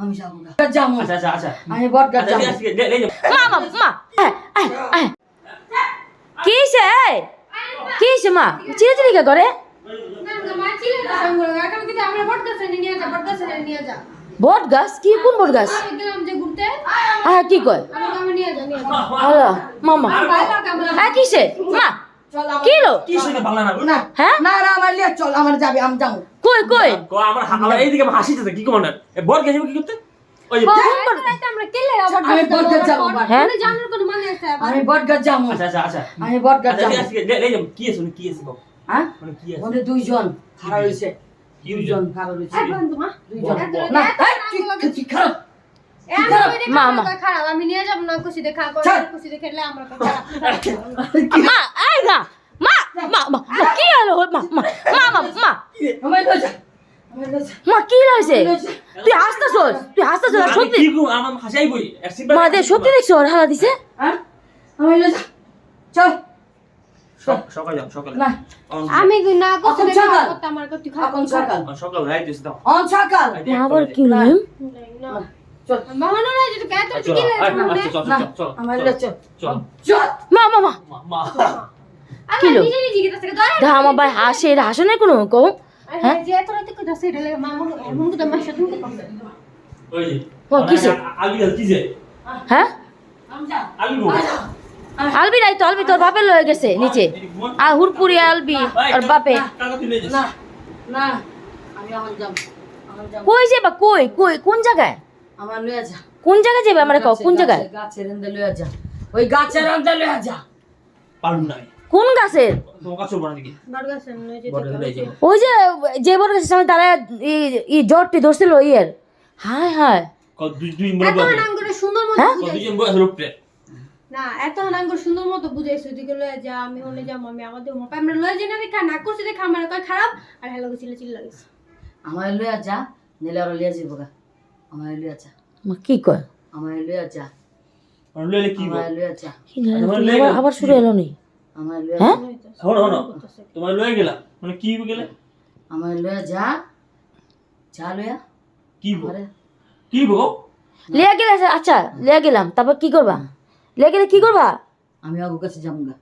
আমি যাব না যাব আচ্ছা আচ্ছা আচ্ছা আমি বট গাছ আচ্ছা যাব। মা। কি এই? কি হয়েছে মা চিড়ে চিড়ে কে করে বট গাছ কি কোন বট গাছ হ্যাঁ কি কয় মামা হ্যাঁ কিসে মা কি হলো? কি শুনে ভালো না না হ্যাঁ? না না আমার লিয়ে চল আমার যাবে আমি যাব। কই কই? কো আমার আমার এইদিকে হাসিতেছে কি কমান্ডার এ গেছে কি করতে? আমি বট গাছ যাব হ্যাঁ? আমি বট গাছ যাব। আচ্ছা আচ্ছা আচ্ছা। আমি বট গাছ আচ্ছা যাব। লে- লে। কি আছে কি আছে হ্যাঁ? মানে কি আছে? দুইজন খারাপ হয়েছে দুইজন? খারাপ হয়েছে দুইজন। না তুই-। খারাপ? আমি নিয়ে যাব না খুশি দেখা ছাড়। খুশি দেখে আমার খারাপ। মা আয় না মা মা মা মা, কি হলো? মা মা মা মা মা আমার লয়ে যা আমার লয়ে যা। মা কি হয়েছে? তুই হাসতেছস তুই হাসতেছস সত্যি? আমার হাসাই বই মা দে সত্যি দেখছ ওর হালা দিছে? হ্যাঁ? আমার যা। চল। সকালে সকালে। না। আমি না খুশি এখন দেখা সকাল। করতে আমার কত সকাল। সকাল রাইট দাও। অন সকাল। রাইতে মা একটা আবার কি হলো না। আচ্ছা, আচ্ছা, হাসে না কোনো হ্যাঁ আলবি হ্যাঁ আলবি নাই তো আলবি তোর বাপের লয়ে গেছে নিচে। আর হুরপুরি আলবি আর বাপে কই যাবা কই কই কোন জায়গায় আমার লয়ে যা। কোন জায়গায় যাবে আমরা কও কোন জায়গায়? গাছের এন্দে লয়ে যা। ওই গাছের এন্দে লয়ে যা। পারুম নাই। কোন গাছের? যে। ওই যে যে বড় গাছের সামনে ই জটটি ধরছিল ইয়ের। হায় হায়। সুন্দর মতো হ্যাঁ? না এত সুন্দর মতো বুঝাইছে লয়ে যা আমি হলে যাব আমি আমাদের মোকা আমরা লয়ে যাই না দেখা না করছি আমার কয় খারাপ আর হ্যালো চিল্লা চিল্লা গেছে আমার লয়ে যা নিলে আর লয়ে যাব গা। আমার যা মা কি কয়? আমার লয়ে যা লইলে কি আমার তুমি আবার- আবার শুরু নি? আমার হ্যাঁ? শোনো, শোনো। তোমার লয়ে গেলাম। মানে কি গেলে? আমার লয়ে যা। যা লয়া। কি গো? কি গো? লিয়া গেলে আচ্ছা লিয়া গেলাম। তারপর কি করবা? লিয়া গেলে কি করবা? আমি অগু কাছে যাব গা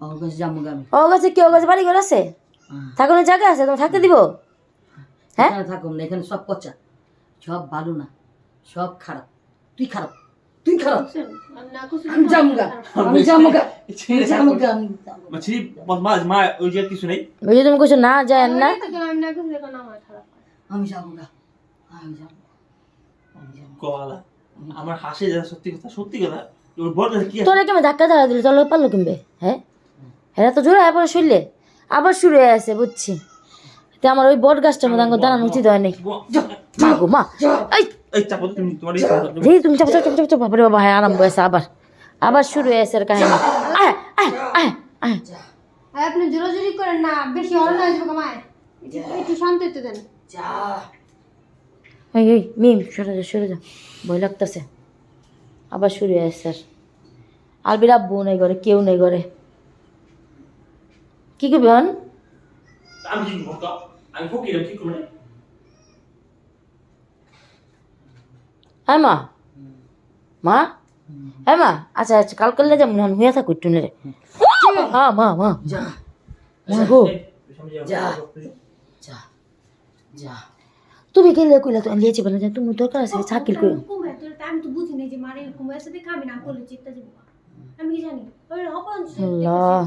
অগু কাছে যাব গা আমি। ও গাছে কি ও গাছে বাড়ি ঘর আছে? হ্যাঁ। থাকানোর জায়গা আছে তোমার থাকতে দিব? হ্যাঁ? থাকুম না এখানে সব পচা। সব ভালো না সব খারাপ। তুই খারাপ তুই খারাপ। আমি আমি। মা, ওই যে কিছু নেই। ওই যে তুমি না যায় না। আমি আমি গলা আমার হাসি যা সত্যি কথা সত্যি কথা বড় কি আছে? কেমন ধাক্কা ধারা দিল চলো পারল কিনবে হ্যাঁ? হ্যাঁ তো জোরে আবার শুনলে আবার শুরু হয়ে আছে বুঝছি। তো আমার ওই বট গাছটার মধ্যে দাঁড়ানো উচিত হয় নাই। গো- মা গো মা। এই। এই চাপো তুমি তোমার এই তুমি। চাপ চাপ চাপ বাবারে বাবা হ্যাঁ আরম্ভ হয়েছে আবার। আবার শুরু হয়েছে আর কাহিনী। আয় আয় আয় আয়। আপনি জোরাজুরি করেন না বেশি যাব একটু শান্ত হতে দেন। যা। এই এই মিম সরে যা সরে যা। ভয় লাগতেছে। আবার শুরু হয়েছে স্যার আলবির আব্বু নেই ঘরে কেউ নেই ঘরে। কি করবি হন? আমি কি করব কা? আমি ফকির কি করব? হ্যাঁ মা? মা? হ্যাঁ মা? আচ্ছা আচ্ছা কাল করলে যেমন হন হইয়া থাকো একটু নেড়ে। হ্যাঁ মা মা। যা। মা গো। যা। যা। যা। তুমি গেলে কইলা তো লিয়েছি বলে তুমি দরকার আছে সাকিল কই? আমি তো বুঝি নাই যে মারে এরকম এর সাথে খাবি না করলে চিত্তা যাব। আমি কি জানি? আল্লাহ।